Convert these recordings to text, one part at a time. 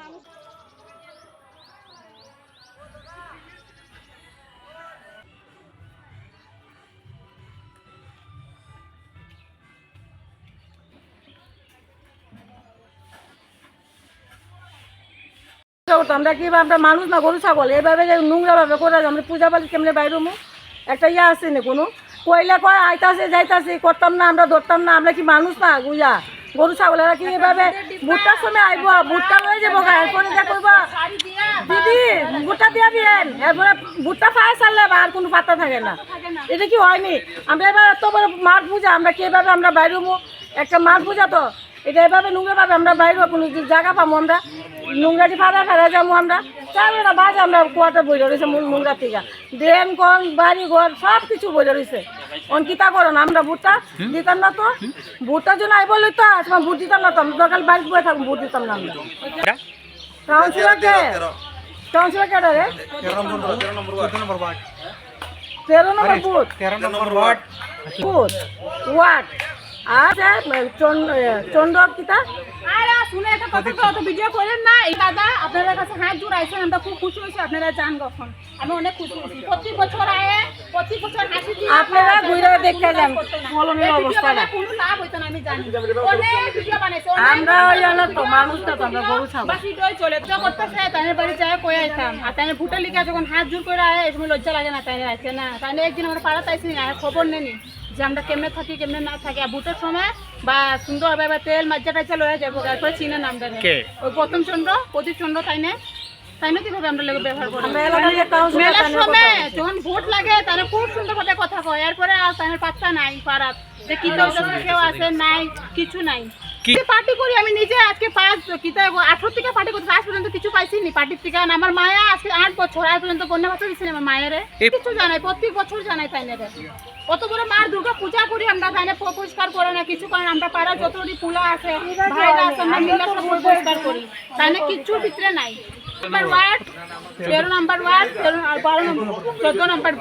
মানুষ আমরা কি আমরা মানুষ না গরু, ছাগল? এভাবে যে নোংরা ভাবে করে আমরা পূজা পালি কেমনে বাইরে মু একটা ইয়া আছে না কোনো। কইলে কয়, আইতাছে, যাইতাছে, করতাম না, আমরা ধরতাম না, আমরা কি মানুষ না গুইয়া গরু ছাগলেরা কি এভাবে ভুট্টার সময় আইব? ভুট্টা লয়ে যাব গা এরপরে যা করবা? দিদি ভুট্টা দিয়া দিয়েন। এরপরে ভুট্টা ফায় ছাড়লে আর কোনো পাত্তা থাকে না। এটা কি হয়নি? আমরা এবার এত বড় মাঠ পূজা আমরা কি এভাবে আমরা বাইরে মু একটা মাঠ পূজা তো। এটা এভাবে নোংরা ভাবে আমরা বাইরে কোনো জায়গা পাবো আমরা। নোংরাটি ফাড়া ফাড়া যাব আমরা। চার না বাজ আমরা কুয়াটা বইলে রয়েছে নোংরা থেকে ড্রেন বাড়ি ঘর সব কিছু বইলে রয়েছে অঙ্কিতা করো না আমরা ভুট্টা দিতাম না তো? ভুট্টার জন্য আই বলি তো তোমার ভোট দিতাম না তো। সকাল বাড়ি বয়ে থাকব ভোট দিতাম না আমরা। কাউন্সিলর কে? কাউন্সিলর কে রে? তেরো নম্বর বুথ। Booth ward. আর চন্দ্র কিতা আরে শুনে একটা কথা তো অত ভিডিও করেন না এই দাদা কাছে হাত জোর আইছেন আমরা খুব খুশি হয়েছি আপনারা জান কখন। আমি অনেক খুশি হয়েছি। প্রতি বছর আয়ে প্রতি বছর হাসি আপনারা ঘুরে দেখতে যান কলমের অবস্থাটা কোনো লাভ হইতো না আমি জানি। অনেক ভিডিও বানাইছে আমরা ওই তো মানুষ তো আমরা গরু ছাগল। বাকি ডই চলে তো করতেছে তাদের বাড়ি যায় কই আইতাম। আর তাদের ভুটা লিখা যখন হাত জোর করে আয় এই সময় লজ্জা লাগে না তাই আছে না। তাই একদিন আমরা পাড়াতে আইসি না খবর নেনি যে আমরা কেমনে থাকি কেমনে না থাকি আর ভুটের সময় বা সুন্দরভাবে তেল মাজ্জা টাজ্জা লয়ে যাব তারপরে চিনে নামটা নেই ওই প্রথম চন্দ্র প্রদীপ চন্দ্র তাই না? তাই না কীভাবে আমরা লোক ব্যবহার করি মেলার সময় যখন ভোট লাগে তাহলে খুব সুন্দর ভাবে কথা কয়। এরপরে আর পাত্তা নাই পাড়াত যে কি তো কেউ আছে নাই কিছু নাই। পার্টি করি আমি নিজে আজকে পাঁচ কিতা আঠারো থেকে পার্টি করছি আজ পর্যন্ত কিছু পাইছি নি। পার্টির থেকে আমার মায়া আজকে আট বছর আজ পর্যন্ত কন্যা ভাতা দিচ্ছি আমার মায়ের। কিছু জানাই প্রত্যেক বছর জানাই তাই না কত বড় মার দুর্গা পূজা করি আমরা তাই পরিষ্কার করে না কিছু করে আমরা পাড়া যতটি ফুলা আছে ভাইরা আছে আমরা মিলে সব পরিষ্কার করি। তাই না কিচ্ছুর ভিতরে নাই। নাম্বার ওয়ার্ড তেরো নাম্বার ওয়ার্ড বারো নম্বর চোদ্দ নাম্বার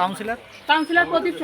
কাউন্সিলর কাউন্সিলর প্রদীপ